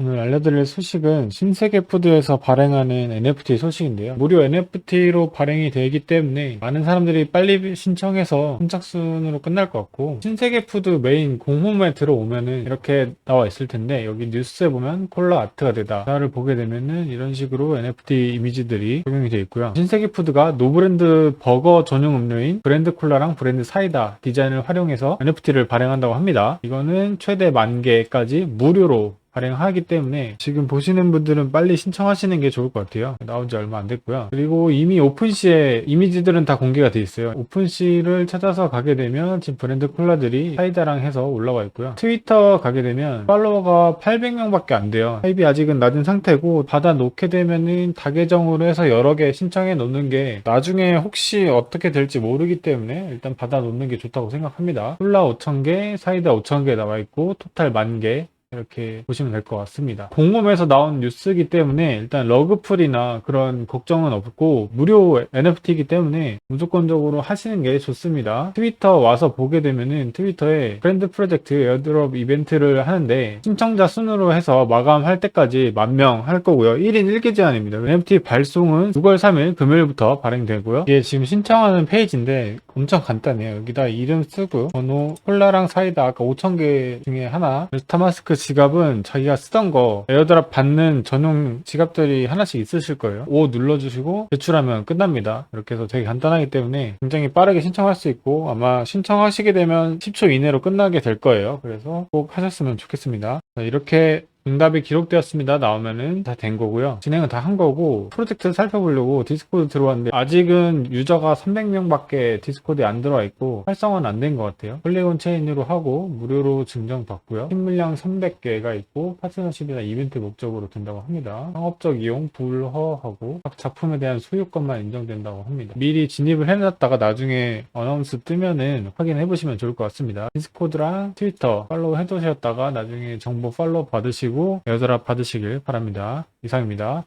오늘 알려드릴 소식은 신세계 푸드에서 발행하는 NFT 소식인데요. 무료 NFT로 발행이 되기 때문에 많은 사람들이 빨리 신청해서 선착순으로 끝날 것 같고 신세계 푸드 메인 공홈에 들어오면은 이렇게 나와 있을 텐데 여기 뉴스에 보면 콜라 아트가 되다 를 보게 되면은 이런 식으로 NFT 이미지들이 적용이 되어 있고요. 신세계 푸드가 노브랜드 버거 전용 음료인 브랜드 콜라랑 브랜드 사이다 디자인을 활용해서 NFT를 발행한다고 합니다. 이거는 최대 만 개까지 무료로 발행하기 때문에 지금 보시는 분들은 빨리 신청하시는 게 좋을 것 같아요. 나온 지 얼마 안 됐고요. 그리고 이미 오픈시에 이미지들은 다 공개가 돼 있어요. 오픈시를 찾아서 가게 되면 지금 브랜드 콜라들이 사이다랑 해서 올라와 있고요. 트위터 가게 되면 팔로워가 800명 밖에 안 돼요. 하입이 아직은 낮은 상태고 받아 놓게 되면은 다계정으로 해서 여러 개 신청해 놓는 게 나중에 혹시 어떻게 될지 모르기 때문에 일단 받아 놓는 게 좋다고 생각합니다. 콜라 5,000개, 사이다 5,000개 나와 있고 토탈 만 개, 이렇게 보시면 될 것 같습니다. 공홈에서 나온 뉴스이기 때문에 일단 러그풀이나 그런 걱정은 없고 무료 NFT이기 때문에 무조건적으로 하시는 게 좋습니다. 트위터 와서 보게 되면은 트위터에 브랜드 프로젝트 에어드롭 이벤트를 하는데 신청자 순으로 해서 마감할 때까지 만 명 할 거고요. 1인 1개 제한입니다. NFT 발송은 6월 3일 금요일부터 발행되고요. 이게 지금 신청하는 페이지인데 엄청 간단해요. 여기다 이름 쓰고 번호 콜라랑 사이다 아까 5,000개 중에 하나 스타마스크 지갑은 자기가 쓰던 거 에어드랍 받는 전용 지갑들이 하나씩 있으실 거예요. O 눌러주시고 제출하면 끝납니다. 이렇게 해서 되게 간단하기 때문에 굉장히 빠르게 신청할 수 있고 아마 신청하시게 되면 10초 이내로 끝나게 될 거예요. 그래서 꼭 하셨으면 좋겠습니다. 자, 이렇게 응답이 기록되었습니다. 나오면은 다 된 거고요. 진행은 다 한 거고 프로젝트 살펴보려고 디스코드 들어왔는데 아직은 유저가 300명 밖에 디스코드에 안 들어와 있고 활성화는 안 된 것 같아요. 폴리곤 체인으로 하고 무료로 증정받고요. 팀 물량 300개가 있고 파트너십이나 이벤트 목적으로 된다고 합니다. 상업적 이용 불허하고 각 작품에 대한 소유권만 인정된다고 합니다. 미리 진입을 해놨다가 나중에 어나운스 뜨면은 확인해 보시면 좋을 것 같습니다. 디스코드랑 트위터 팔로우 해두셨다가 나중에 정보 팔로우 받으시고 에어드랍 받으시길 바랍니다. 이상입니다.